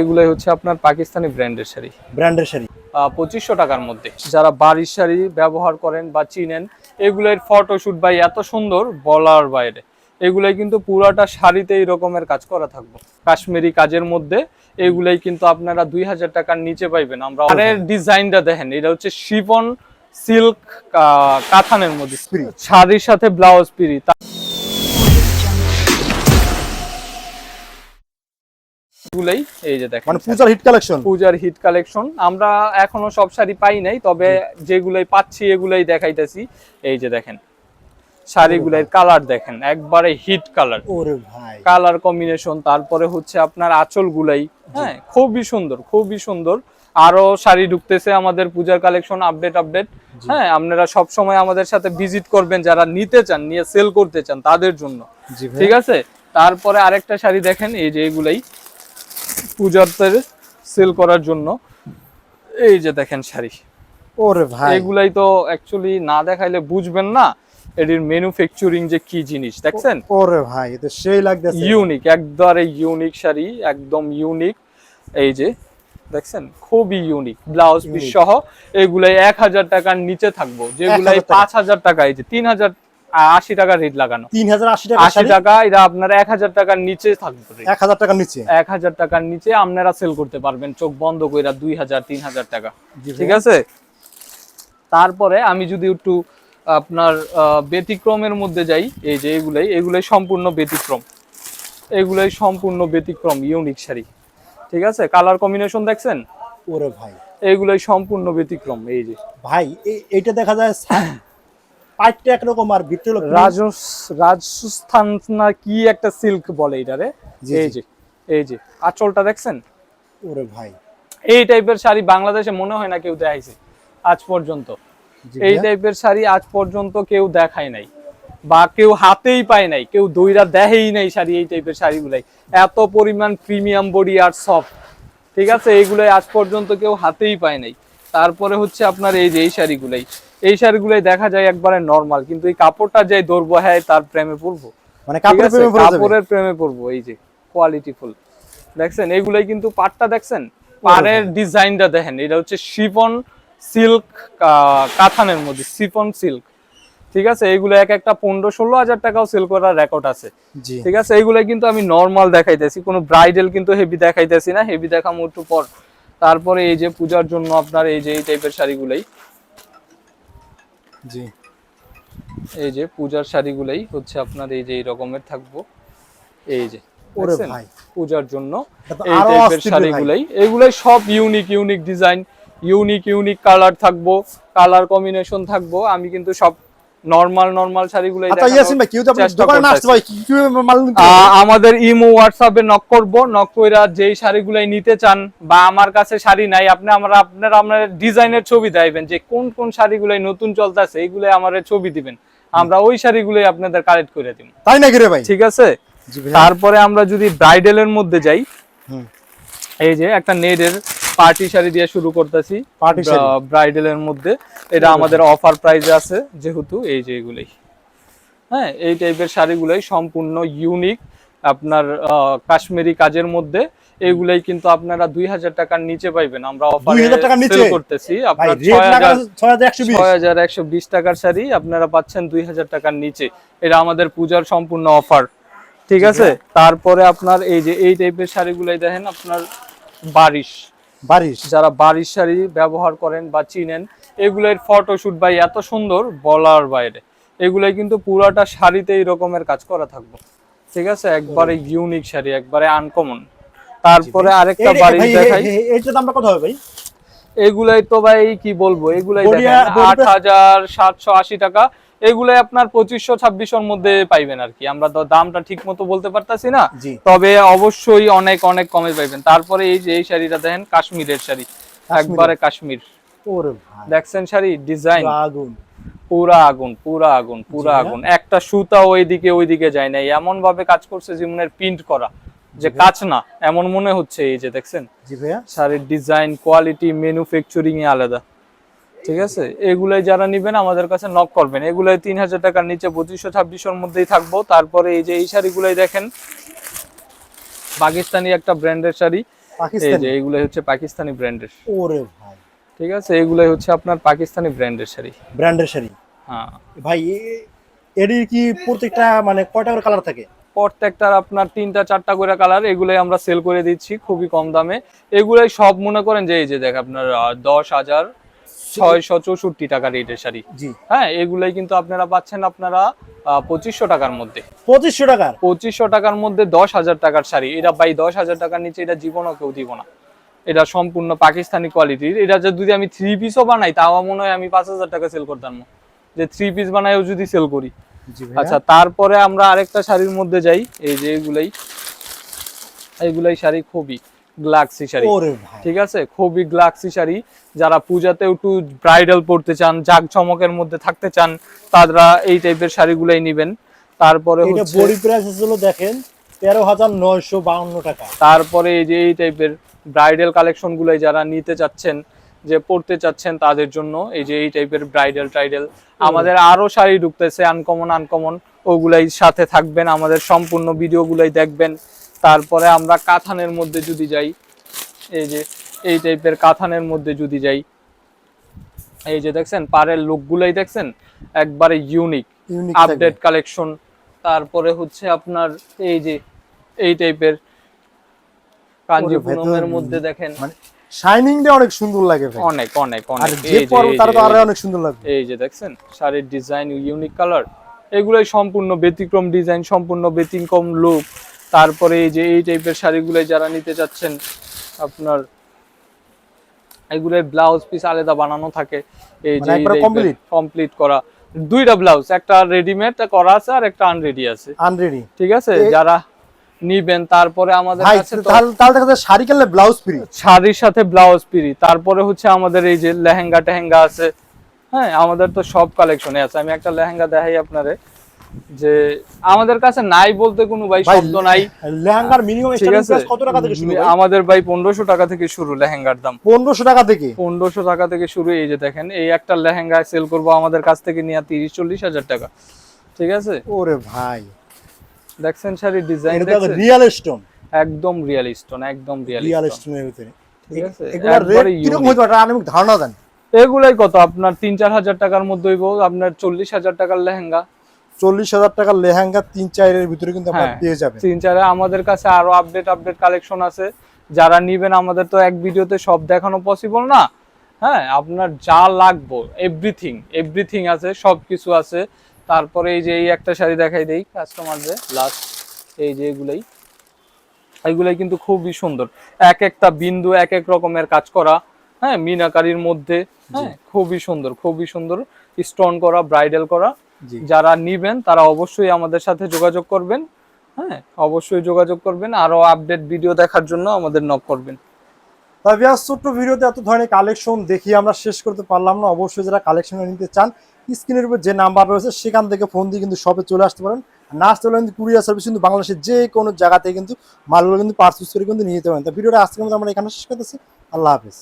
এগুলাই হচ্ছে আপনার পাকিস্তানি ব্র্যান্ডের শাড়ি। ব্র্যান্ডের শাড়ি। পঁচিশশো টাকার মধ্যে। যারা বাড়ির শাড়ি ব্যবহার করেন বা চিনেন এগুলোর ফটোশুট বা এত সুন্দর বলার বাইরে। এগুলাই কিন্তু পুরাটা শাড়িতে এই রকমের কাজ করা থাকব। কাশ্মীরি কাজের মধ্যে এগুলাই কিন্তু আপনারা দুই হাজার টাকার নিচে পাইবেন। আমরা আরের ডিজাইনটা দেখেন এটা হচ্ছে শিফন সিল্ক কাথানের মধ্যে। শাড়ির সাথে ব্লাউজ পিরি এই যে দেখেন মানে পূজার হিট কালেকশন পূজার হিট কালেকশন আমরা এখনও সব শাড়ি পাই নাই তবে যেগুলাই পাচ্ছি এগুলাই দেখাইতেছি। এই যে দেখেন শাড়িগুলাই কালার দেখেন একবারে হিট কালার ওরে ভাই। কালার কম্বিনেশন তারপরে হচ্ছে আপনার আঁচল গুলাই হ্যাঁ খুবই সুন্দর খুবই সুন্দর। আরও শাড়ি ঢুকতেছে আমাদের পূজার কালেকশন আপডেট আপডেট হ্যাঁ আপনারা সব সময় আমাদের সাথে ভিজিট করবেন যারা নিতে চান নিয়ে সেল করতে চান তাদের জন্য। ঠিক আছে? তারপরে আরেকটা শাড়ি দেখেন এই যে এগুলাই। পূজাতে সেল করার জন্য। এই যে দেখেন শাড়ি। ওরে ভাই। এগুলাই তো অ্যাকচুয়ালি না দেখাইলে বুঝবেন না এটির ম্যানুফ্যাকচারিং যে কি জিনিস দেখছেন? ওরে ভাই এটা সেই লাগতেছে। ইউনিক একবারে ইউনিক শাড়ি একদম ইউনিক এই যে দেখছেন? খুবই ইউনিক ব্লাউজ পিস সহ এগুলাই এক হাজার টাকার নিচে থাকব যেগুলাই 1000 পাঁচ হাজার টাকা এই যে তিন হাজার আশি টাকা রেট লাগানো। তিন হাজার আশি টাকা আশি টাকা এটা আপনার এক হাজার টাকার নিচে থাকবে এক হাজার টাকার নিচে? এক হাজার টাকার নিচে আপনারা সেল করতে পারবেন চোখ বন্ধ কইরা দুই হাজার তিন হাজার টাকা ঠিক আছে? তারপরে আমি যদি একটু আপনার ব্যতিক্রমের মধ্যে যাই এই যে এগুলাই এগুলাই সম্পূর্ণ ব্যতিক্রম। এগুলাই সম্পূর্ণ ব্যতিক্রম ইউনিক শাড়ি। ঠিক আছে? কালার কম্বিনেশন দেখছেন? ওরে ভাই। এইগুলাই সম্পূর্ণ ব্যতিক্রম এই যে। ভাই এইটা দেখা যায় পাইটটা একরকম আর ভিতরে রাজস রাজস্থান না কি একটা সিল্ক বলে এটারে এই যে এই যে আঁচলটা দেখছেন? ওরে ভাই। এই টাইপের শাড়ি বাংলাদেশে মনে হয় না কেউ দেখাইছে আজ পর্যন্ত। এই টাইপের শাড়ি আজ পর্যন্ত কেউ দেখায় নাই বা কেউ হাতেই পায় নাই কেউ দইরা দেখেই নাই শাড়ি এই টাইপের শাড়িগুলাই। এত পরিমাণ প্রিমিয়াম বডি আর সফট ঠিক আছে? এইগুলাই আজ পর্যন্ত কেউ হাতেই পায় নাই। তারপরে হচ্ছে আপনার এই যে এই শাড়িগুলাই। এই শাড়িগুলাই দেখা যায় একবারে নর্মাল কিন্তু এই কাপড়টা যে ধরবো হ্যাঁ তার প্রেমে পড়ব। মানে কাপড়ের প্রেমে পড়ে কাপড়ের প্রেমে পড়ব এই যে কোয়ালিটি ফুল দেখছেন? এগুলাই কিন্তু পাটটা দেখছেন? পাড়ের ডিজাইনটা দেখেন এটা হচ্ছে শিফন সিল্ক কাথানের মধ্যে শিফন সিল্ক ঠিক আছে? এইগুলো এক একটা পনেরো ষোলো হাজার টাকাও সেল করার রেকর্ড আছে। ঠিক আছে? এইগুলো কিন্তু আমি নর্মাল দেখাইতেছি কোনো ব্রাইডাল কিন্তু হেভি দেখাইতেছি না হেভি দেখাম একটু পর। তারপরে এই যে পূজার জন্য আপনার এই যে এই টাইপের শাড়িগুলাই। জি। এই যে পূজার শাড়িগুলাই হচ্ছে আপনার এই যে এই রকমের থাকব। এই যে ওরে ভাই। পূজার জন্য এই টাইপের। শাড়িগুলাই। এগুলাই সব unique unique design unique unique colour থাকব কালার কম্বিনেশন থাকব। আমি কিন্তু সব নরমাল নরমাল শাড়িগুলাই আচ্ছা ইয়াসিন ভাই কেউ তো আপনার দোকানে না আসতে ভাই কি মাল নিতে আহ, হবে? আমাদের ইমো হোয়াটসঅ্যাপে নক করব নক কইরা যেই শাড়িগুলাই নিতে চান বা আমার কাছে শাড়ি নাই আপনি আমরা আপনারা আপনার ডিজাইনের ছবি দেবেন যে কোন কোন শাড়িগুলাই নতুন চলতেছে এইগুলাই আমাদের ছবি দিবেন। আমরা ওই শাড়িগুলাই আপনাদের কালেক্ট করে দিব। তাই নাকি রে ভাই? ঠিক আছে? তারপরে আমরা যদি ব্রাইডালের মধ্যে যাই হুম। এই যে একটা নেডের পার্টি শাড়ি দিয়ে শুরু করতেছি শাড়ি। ব্রাইডালের মধ্যে। এটা আমাদের অফার প্রাইসে আছে যেহেতু এই যে এগুলাই। হ্যাঁ এই টাইপের শাড়িগুলোই সম্পূর্ণ ইউনিক আপনার কাশ্মীরি কাজের মধ্যে। এগুলাই কিন্তু আপনারা দুই হাজার টাকার নিচে পাইবেন। আমরা অফার 2000 করতেছি। আপনার ছয় হাজার 6120 ছয় হাজার একশো বিশ টাকার শাড়ি আপনারা পাচ্ছেন দুই হাজার টাকার নিচে। এটা আমাদের পূজার সম্পূর্ণ অফার ঠিক আছে? তারপরে আপনার এই যে এই টাইপের শাড়িগুলাই দেখেন আপনার বারিশ। বারিশ। যারা বারিশ শাড়ি ব্যবহার করেন বা চিনেন এগুলোর ফটোশুট ভাই এত সুন্দর বলার বাইরে। এগুলাই কিন্তু পুরাটা শাড়িতে এই রকমের কাজ করা থাকব। ঠিক আছে? একবারে ইউনিক শাড়ি একবারে আনকমন তারপরে আরেকটা বারিশ দেখাই। দামটা কত হবে ভাই? এগুলাই তো ভাই কি বলব? এগুলাই দেখেন আট হাজার সাতশো আশি টাকা। এগুলাই আপনার পঁচিশশো ছাব্বিশশোর মধ্যে পাইবেন আর কি। আমরা তো দামটা ঠিক মতো বলতে পারতাছি না তবে অবশ্যই অনেক অনেক কমে পাইবেন। তারপরে এই যে এই শাড়িটা দেখেন কাশ্মীরের শাড়ি। একবারে কাশ্মীর। দেখছেন শাড়ি? ডিজাইন। আগুন। পুরা আগুন পুরা আগুন পুরা আগুন। একটা সুতা ওইদিকে ওইদিকে যায় না এমন ভাবে কাজ করছে যেমনের প্রিন্ট করা। যে কাজ না এমন মনে হচ্ছে এই যে দেখছেন? শাড়ির ডিজাইন কোয়ালিটি ম্যানুফ্যাকচারিং এ আলাদা। ঠিক আছে? এগুলাই যারা নিবেন আমাদের কাছে নক করবেন। এগুলাই তিন হাজার টাকার নিচে পঁচিশশো ছাব্বিশশোর মধ্যেই থাকব। তারপরে এই যে এই শাড়িগুলাই দেখেন পাকিস্তানি একটা ব্র্যান্ডের শাড়ি। এই যে এইগুলো হচ্ছে পাকিস্তানি ব্র্যান্ডের ওরে ভাই। ঠিক আছে? এগুলাই হচ্ছে আপনার পাকিস্তানি ব্র্যান্ডের শাড়ি। ব্র্যান্ডের শাড়ি? হ্যাঁ। ভাই এ- এটির কি প্রত্যেকটা মানে কয়টা করে কালার থাকে? প্রত্যেকটার আপনার তিনটা চারটা করে কালার এগুলাই আমরা সেল করে দিচ্ছি খুবই কম দামে। এগুলাই সব মনে করেন যে এই যে দেখ আপনার দশ হাজার ছয়শো চৌষট্টি টাকা রেটের শাড়ি। জি। হ্যাঁ এগুলাই কিন্তু আপনারা পাচ্ছেন আপনারা পঁচিশশো টাকার মধ্যে। পঁচিশশো টাকার? পঁচিশশো টাকার মধ্যে দশ হাজার টাকার শাড়ি। এটা বাই দশ হাজার টাকার নিচে এটা জীবনও কেউ দিব না। এটা সম্পূর্ণ পাকিস্তানি কোয়ালিটির এটা যদি আমি থ্রি পিসও বানাই তাও মনে হয় আমি পাঁচ হাজার টাকা সেল করতাম। যে থ্রি পিস বানাইও যদি সেল করি। আচ্ছা তারপরে আমরা আরেকটা শাড়ির মধ্যে যাই। এই যে এগুলাই। এইগুলাই শাড়ি খুবই। গ্লাক্সি শাড়ি। ঠিক আছে? খুবই গ্লাক্সি শাড়ি। যারা পূজাতে একটু ব্রাইডাল পড়তে চান জাগ চমকের মধ্যে থাকতে চান তারা এই টাইপের শাড়িগুলাই নিবেন। তারপরে এটা বডি প্রাইস হলো দেখেন তেরো হাজার নয়শো বাউন্ন টাকা। তারপরে এই যে এই টাইপের ব্রাইডাল কালেকশন গুলাই যারা নিতে চাচ্ছেন যে পড়তে চাচ্ছেন তাদের জন্য এই যে এই টাইপের ব্রাইডাল টাইডাল আমাদের আরও শাড়ি ঢুকতেছে আনকমন আনকমন ওগুলাই সাথে থাকবেন। আমাদের সম্পূর্ণ ভিডিওগুলাই দেখবেন। তারপরে আমরা কাথানের মধ্যে যদি যাই এই যে এই টাইপের কাথানের মধ্যে যদি যাই এই যে দেখছেন পারের লুকগুলাই দেখছেন একবারে ইউনিক আপডেট কালেকশন তারপরে হচ্ছে আপনার এই যে এই টাইপের কাঞ্জিপুরমের মধ্যে দেখেন। মানে শাইনিংটা অনেক সুন্দর লাগে ভাই। অনেক অনেক অনেক। এই যে পরব তার তো আরও অনেক সুন্দর লাগবে। এই যে দেখছেন শাড়ির ডিজাইন ইউনিক কালার এগুলোই সম্পূর্ণ ব্যতিক্রম ডিজাইন সম্পূর্ণ ব্যতিক্রম লুক তারপরে এই যে এই টাইপের শাড়িগুলো যারা নিতে চাচ্ছেন আপনার এগুলোর ব্লাউজ পিস আলাদা বানানো থাকে। এই যে মানে কমপ্লিট করা। দুইটা ব্লাউজ একটা রেডিমেড করা আছে আর একটা আনরেডি আছে। আনরেডি ঠিক আছে? যারা নিবেন তারপরে আমাদের কাছে তাহলে তাহলে দেখা যায় শাড়ি কিনলে ব্লাউজ ফ্রি শাড়ির সাথে ব্লাউজ পিরি তারপরে হচ্ছে আমাদের এই যে লেহেঙ্গা টেহেঙ্গা আছে। হ্যাঁ আমাদের তো সব কালেকশনে আছে। আমি একটা লেহেঙ্গা দেখাই আপনারে। যে আমাদের কাছে নাই বলতে কোনো ভাই শব্দ নাই। লেহেঙ্গার মিনিমাম স্টার্টিং প্রাইস কত টাকা থেকে শুরু আমাদের ভাই পনেরোশো টাকা থেকে শুরু লেহেঙ্গার দাম। পনেরোশো টাকা থেকে? পনেরোশো টাকা থেকে শুরু এই যে দেখেন এই একটা লেহেঙ্গা সেল করব আমাদের কাছ থেকে নিয়ে তিরিশ চল্লিশ হাজার টাকা। ঠিক আছে? ওরে ভাই। দেখছেন শাড়ির ডিজাইন এটা তো রিয়েল স্টোন একদম রিয়ালিস্ট একদম রিয়েল স্টোনের ভিতরে। ঠিক আছে? এগুলা রেট কীরকম unique। হইতে পারে? আমি ধারণা দেন। এগুলাই কত? আপনার তিন চার হাজার টাকার মধ্যে হইব আপনার চল্লিশ হাজার টাকার লেহেঙ্গা। চল্লিশ হাজার টাকার লেহেঙ্গা তিন চারের ভিতরে কিন্তু হ্যাঁ। পেয়ে যাবেন। তিন চারে আমাদের কাছে আরও আপডেট আপডেট কালেকশন আছে। যারা নিবেন আমাদের তো এক ভিডিওতে সব দেখানো পসিবল না। হ্যাঁ আপনার যা লাগবো এভরিথিং এভরিথিং আছে সব কিছু আছে। তারপরে এই যে এই একটা শাড়ি দেখাই দেই কাস্টমারদের লাস্ট এই যে এগুলাই। এগুলাই কিন্তু খুবই সুন্দর। এক একটা বিন্দু এক এক রকমের কাজ করা। হ্যাঁ মিনাকারির মধ্যে। হ্যাঁ খুবই সুন্দর খুবই সুন্দর। স্টোন করা ব্রাইডাল করা। যারা নিবেন তারা অবশ্যই আমাদের সাথে যোগাযোগ করবেন। হ্যাঁ অবশ্যই যোগাযোগ করবেন। আরও আপডেট ভিডিও দেখার জন্য আমাদের নক করবেন। তবে ছোট্ট ভিডিওতে এত ধরনের কালেকশন দেখিয়ে আমরা শেষ করতে পারলাম না। অবশ্যই যারা কালেকশন নিতে চান স্ক্রিনের উপর যে নাম্বার রয়েছে সেখান থেকে ফোন দিয়ে কিন্তু শপে চলে আসতে পারেন। আর না আসতে হলে কিন্তু কুরিয়ার সার্ভিস কিন্তু বাংলাদেশের যে কোনো জায়গাতে কিন্তু মালগুলো কিন্তু পার্সেস করে কিন্তু নিয়ে যেতে পারেন। তো ভিডিওটা আজকের মতো আমরা এখানে শেষ করতেছি। আল্লাহ হাফিজ।